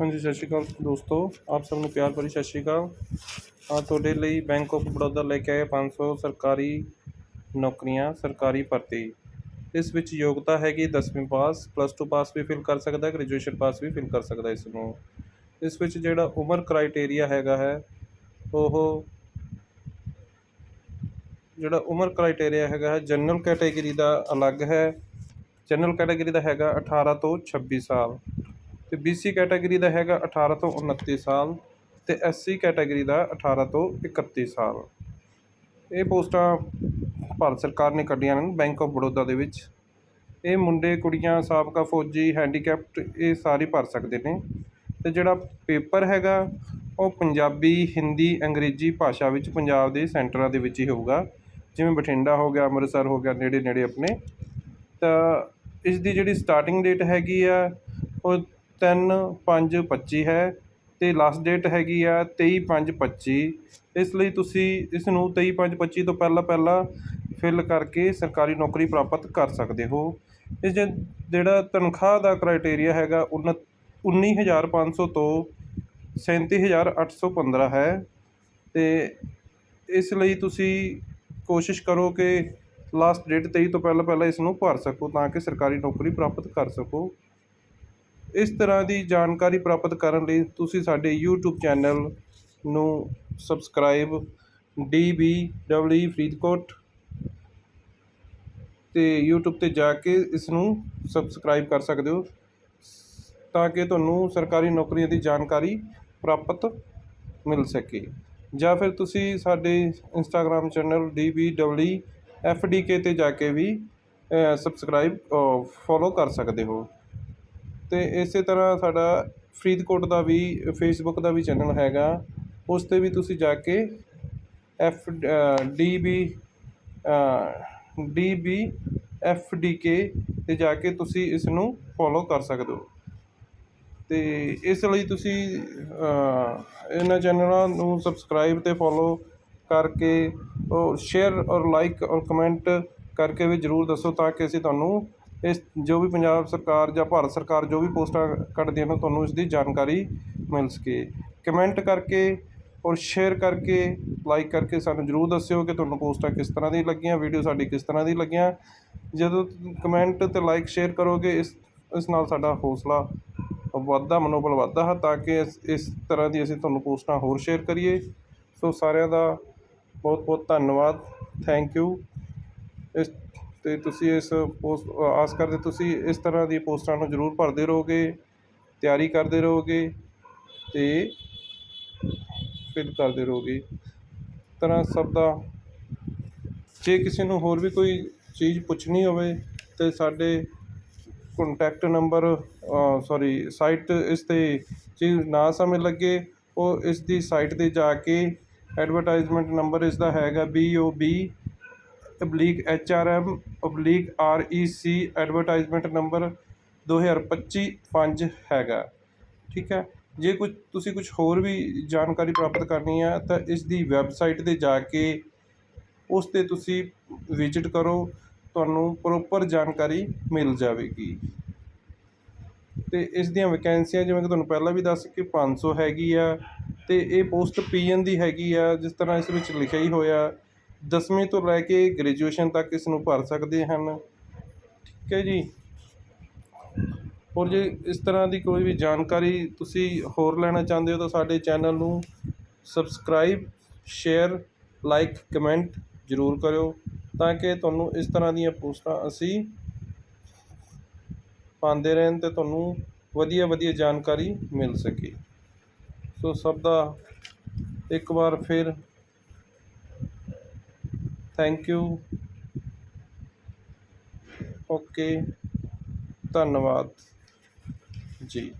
ਹਾਂਜੀ, ਸਤਿ ਸ਼੍ਰੀ ਅਕਾਲ ਦੋਸਤੋ। ਆਪ ਸਭ ਨੂੰ ਪਿਆਰ ਭਰੀ ਸਤਿ ਸ਼੍ਰੀ ਅਕਾਲ। ਆ ਤੁਹਾਡੇ ਲਈ ਬੈਂਕ ਆਫ ਬੜੌਦਾ ਲੈ ਕੇ ਆਏ 500 ਸਰਕਾਰੀ ਨੌਕਰੀਆਂ, ਸਰਕਾਰੀ ਭਰਤੀ। ਇਸ ਵਿੱਚ ਯੋਗਤਾ ਹੈਗੀ 10ਵੀਂ ਪਾਸ ਪਲੱਸ 2 ਪਾਸ ਵੀ ਫਿਲ ਕਰ ਸਕਦਾ ਗ੍ਰੈਜੂਏਸ਼ਨ ਪਾਸ ਵੀ ਫਿਲ ਕਰ ਸਕਦਾ ਇਸ ਨੂੰ। ਇਸ ਵਿੱਚ ਜਿਹੜਾ ਉਮਰ ਕ੍ਰਾਈਟੇਰੀਆ ਹੈਗਾ ਹੈ, ਉਹ ਜਿਹੜਾ ਉਮਰ ਕ੍ਰਾਈਟੇਰੀਆ ਹੈਗਾ ਹੈ ਜਨਰਲ ਕੈਟਾਗਰੀ ਦਾ ਅਲੱਗ ਹੈ। ਜਨਰਲ ਕੈਟਾਗਰੀ ਦਾ ਹੈਗਾ 18 ਤੋਂ 26 ਸਾਲ। ਤੇ BC ਕੈਟਾਗਰੀ ਦਾ ਹੈਗਾ 18 ਤੋਂ 29 ਸਾਲ ਤੇ SC ਕੈਟਾਗਰੀ ਦਾ 18 ਤੋਂ 31 ਸਾਲ। ਇਹ ਪੋਸਟਾਂ ਭਾਰਤ ਸਰਕਾਰ ਨੇ ਕੱਢੀਆਂ ਨੇ ਬੈਂਕ ਆਫ ਬੜੌਦਾ ਦੇ ਵਿੱਚ। ਇਹ ਮੁੰਡੇ, ਕੁੜੀਆਂ, ਸਾਬਕਾ ਫੌਜੀ ਹੈਂਡੀਕੈਪਟ ਇਹ ਸਾਰੇ ਭਰ ਸਕਦੇ ਨੇ। ਤੇ ਜਿਹੜਾ ਪੇਪਰ ਹੈਗਾ, ਉਹ ਪੰਜਾਬੀ, ਹਿੰਦੀ, ਅੰਗਰੇਜ਼ੀ ਭਾਸ਼ਾ ਵਿੱਚ ਪੰਜਾਬ ਦੇ ਸੈਂਟਰਾਂ ਦੇ ਵਿੱਚ ਹੀ ਹੋਊਗਾ। ਜਿਵੇਂ ਬਠਿੰਡਾ ਹੋ ਗਿਆ, ਅੰਮ੍ਰਿਤਸਰ ਹੋ ਗਿਆ ਨੇੜੇ ਨੇੜੇ ਆਪਣੇ। ਤਾਂ ਇਸ ਦੀ ਜਿਹੜੀ ਸਟਾਰਟਿੰਗ ਡੇਟ ਹੈਗੀ ਆ, ਉਹ ਤਿੰਨ ਪੰਜ ਪੱਚੀ ਹੈ ਅਤੇ ਲਾਸਟ ਡੇਟ ਹੈਗੀ ਆ ਤੇਈ ਪੰਜ ਪੱਚੀ। ਇਸ ਲਈ ਤੁਸੀਂ ਇਸ ਨੂੰ ਤੇਈ ਪੰਜ ਪੱਚੀ ਤੋਂ ਪਹਿਲਾਂ ਪਹਿਲਾਂ ਫਿਲ ਕਰਕੇ ਸਰਕਾਰੀ ਨੌਕਰੀ ਪ੍ਰਾਪਤ ਕਰ ਸਕਦੇ ਹੋ। ਇਸ 'ਚ ਜਿਹੜਾ ਤਨਖਾਹ ਦਾ ਕ੍ਰਾਈਟੇਰੀਆ ਹੈਗਾ ਉਨ, ਉੱਨੀ ਹਜ਼ਾਰ ਪੰਜ ਸੌ ਤੋਂ ਸੈਂਤੀ ਹਜ਼ਾਰ ਅੱਠ ਸੌ ਪੰਦਰਾਂ ਹੈ। ਅਤੇ ਇਸ ਲਈ ਤੁਸੀਂ ਕੋਸ਼ਿਸ਼ ਕਰੋ ਕਿ ਲਾਸਟ ਡੇਟ ਤੇਈ ਤੋਂ ਪਹਿਲਾਂ ਪਹਿਲਾਂ ਇਸ ਨੂੰ ਭਰ ਸਕੋ ਤਾਂ ਕਿ ਸਰਕਾਰੀ ਨੌਕਰੀ ਪ੍ਰਾਪਤ ਕਰ ਸਕੋ। ਇਸ ਤਰ੍ਹਾਂ ਦੀ ਜਾਣਕਾਰੀ ਪ੍ਰਾਪਤ ਕਰਨ ਲਈ ਤੁਸੀਂ ਸਾਡੇ ਯੂਟਿਊਬ ਚੈਨਲ ਨੂੰ subscribe D B W E Faridkot ਤੇ YouTube ਤੇ ਜਾ ਕੇ ਇਸ ਨੂੰ ਸਬਸਕ੍ਰਾਈਬ ਕਰ ਸਕਦੇ ਹੋ ਤਾਂ ਕਿ ਤੁਹਾਨੂੰ ਸਰਕਾਰੀ ਨੌਕਰੀਆਂ ਦੀ ਜਾਣਕਾਰੀ ਪ੍ਰਾਪਤ ਮਿਲ ਸਕੇ। ਜਾਂ ਫਿਰ ਤੁਸੀਂ ਸਾਡੇ Instagram channel D B W F D K 'ਤੇ ਜਾ ਕੇ ਵੀ ਸਬਸਕ੍ਰਾਈਬ ਫੋਲੋ ਕਰ ਸਕਦੇ ਹੋ। ਅਤੇ ਇਸੇ ਤਰ੍ਹਾਂ ਸਾਡਾ ਫਰੀਦਕੋਟ ਦਾ ਵੀ ਫੇਸਬੁੱਕ ਦਾ ਵੀ ਚੈਨਲ ਹੈਗਾ। ਉਸ 'ਤੇ ਵੀ ਤੁਸੀਂ ਜਾ ਕੇ F D B D B F D K 'ਤੇ ਜਾ ਕੇ ਤੁਸੀਂ ਇਸ ਨੂੰ ਫੋਲੋ ਕਰ ਸਕਦੇ ਹੋ। ਅਤੇ ਇਸ ਲਈ ਤੁਸੀਂ ਇਹਨਾਂ ਚੈਨਲਾਂ ਨੂੰ ਸਬਸਕ੍ਰਾਈਬ ਅਤੇ ਫੋਲੋ ਕਰਕੇ, ਉਹ ਸ਼ੇਅਰ ਔਰ ਲਾਈਕ ਔਰ ਕਮੈਂਟ ਕਰਕੇ ਵੀ ਜ਼ਰੂਰ ਦੱਸੋ ਤਾਂ ਕਿ ਅਸੀਂ ਤੁਹਾਨੂੰ ਇਸ ਜੋ ਵੀ ਪੰਜਾਬ ਸਰਕਾਰ ਜਾਂ ਭਾਰਤ ਸਰਕਾਰ ਜੋ ਵੀ ਪੋਸਟਾਂ ਕੱਢਦੀਆਂ ਨੇ, ਤੁਹਾਨੂੰ ਇਸ ਦੀ ਜਾਣਕਾਰੀ ਮਿਲ ਸਕੇ। ਕਮੈਂਟ ਕਰਕੇ ਔਰ ਸ਼ੇਅਰ ਕਰਕੇ, ਲਾਈਕ ਕਰਕੇ ਸਾਨੂੰ ਜ਼ਰੂਰ ਦੱਸਿਓ ਕਿ ਤੁਹਾਨੂੰ ਪੋਸਟਾਂ ਕਿਸ ਤਰ੍ਹਾਂ ਦੀ ਲੱਗੀਆਂ, ਵੀਡੀਓ ਸਾਡੀ ਕਿਸ ਤਰ੍ਹਾਂ ਦੀ ਲੱਗੀਆਂ। ਜਦੋਂ ਕਮੈਂਟ ਅਤੇ ਲਾਈਕ ਸ਼ੇਅਰ ਕਰੋਗੇ, ਇਸ ਇਸ ਨਾਲ ਸਾਡਾ ਹੌਸਲਾ ਵੱਧਦਾ, ਮਨੋਬਲ ਵੱਧਦਾ ਹੈ ਤਾਂ ਕਿ ਇਸ ਤਰ੍ਹਾਂ ਦੀ ਅਸੀਂ ਤੁਹਾਨੂੰ ਪੋਸਟਾਂ ਹੋਰ ਸ਼ੇਅਰ ਕਰੀਏ। ਸੋ ਸਾਰਿਆਂ ਦਾ ਬਹੁਤ ਬਹੁਤ ਧੰਨਵਾਦ। Thank you. ਇਸ ਅਤੇ ਤੁਸੀਂ ਇਸ ਪੋਸਟ, ਆਸ ਕਰਦੇ ਤੁਸੀਂ ਇਸ ਤਰ੍ਹਾਂ ਦੀ ਪੋਸਟਾਂ ਨੂੰ ਜ਼ਰੂਰ ਭਰਦੇ ਰਹੋਗੇ, ਤਿਆਰੀ ਕਰਦੇ ਰਹੋਗੇ ਅਤੇ ਫਿਲ ਕਰਦੇ ਰਹੋਗੇ। ਤਰ੍ਹਾਂ ਸਭ ਦਾ, ਜੇ ਕਿਸੇ ਨੂੰ ਹੋਰ ਵੀ ਕੋਈ ਚੀਜ਼ ਪੁੱਛਣੀ ਹੋਵੇ ਤਾਂ ਸਾਡੇ ਕੰਟੈਕਟ ਨੰਬਰ ਸੌਰੀ ਸਾਈਟ ਇਸ 'ਤੇ ਚੀਜ਼ ਨਾ ਸਮਝ ਲੱਗੇ, ਉਹ ਇਸ ਦੀ ਸਾਈਟ 'ਤੇ ਜਾ ਕੇ ਐਡਵਰਟਾਈਜ਼ਮੈਂਟ ਨੰਬਰ ਇਸ ਦਾ ਹੈਗਾ B O B H R M oblique R E C advertisement number ਦੋ ਹਜ਼ਾਰ ਪੱਚੀ ਪੰਜ ਹੈਗਾ। ਠੀਕ ਹੈ? ਜੇ ਕੁਝ ਤੁਸੀਂ ਕੁਝ ਹੋਰ ਵੀ ਜਾਣਕਾਰੀ ਪ੍ਰਾਪਤ ਕਰਨੀ ਹੈ ਤਾਂ ਇਸ ਦੀ ਵੈਬਸਾਈਟ 'ਤੇ ਜਾ ਕੇ ਉਸ 'ਤੇ ਤੁਸੀਂ ਵਿਜ਼ਿਟ ਕਰੋ। ਤੁਹਾਨੂੰ ਪ੍ਰੋਪਰ ਜਾਣਕਾਰੀ ਮਿਲ ਜਾਵੇਗੀ। ਅਤੇ ਇਸ ਦੀਆਂ ਵੈਕੈਂਸੀਆਂ ਜਿਵੇਂ ਕਿ ਤੁਹਾਨੂੰ ਪਹਿਲਾਂ ਵੀ ਦੱਸ ਕਿ 500 ਹੈਗੀ ਆ ਅਤੇ ਇਹ ਪੋਸਟ ਪੀਐਨ ਦੀ ਹੈਗੀ ਆ, ਜਿਸ ਤਰ੍ਹਾਂ ਇਸ ਵਿੱਚ ਲਿਖਿਆ ਹੀ ਹੋਇਆ। ਦਸਵੀਂ ਤੋਂ ਲੈ ਕੇ ਗ੍ਰੈਜੂਏਸ਼ਨ ਤੱਕ ਇਸ ਨੂੰ ਭਰ ਸਕਦੇ ਹਨ। ਠੀਕ ਹੈ ਜੀ। ਹੋਰ ਜੇ ਇਸ ਤਰ੍ਹਾਂ ਦੀ ਕੋਈ ਵੀ ਜਾਣਕਾਰੀ ਤੁਸੀਂ ਹੋਰ ਲੈਣਾ ਚਾਹੁੰਦੇ ਹੋ ਤਾਂ ਸਾਡੇ ਚੈਨਲ ਨੂੰ ਸਬਸਕ੍ਰਾਈਬ ਸ਼ੇਅਰ ਲਾਈਕ ਕਮੈਂਟ ਜ਼ਰੂਰ ਕਰਿਓ ਤਾਂ ਕਿ ਤੁਹਾਨੂੰ ਇਸ ਤਰ੍ਹਾਂ ਦੀਆਂ ਪੋਸਟਾਂ ਅਸੀਂ ਪਾਉਂਦੇ ਰਹਿਣ ਅਤੇ ਤੁਹਾਨੂੰ ਵਧੀਆ ਵਧੀਆ ਜਾਣਕਾਰੀ ਮਿਲ ਸਕੇ। ਸੋ ਸਭ ਦਾ ਇੱਕ ਵਾਰ ਫਿਰ ਥੈਂਕ ਯੂ ਓਕੇ ਧੰਨਵਾਦ। ਜੀ।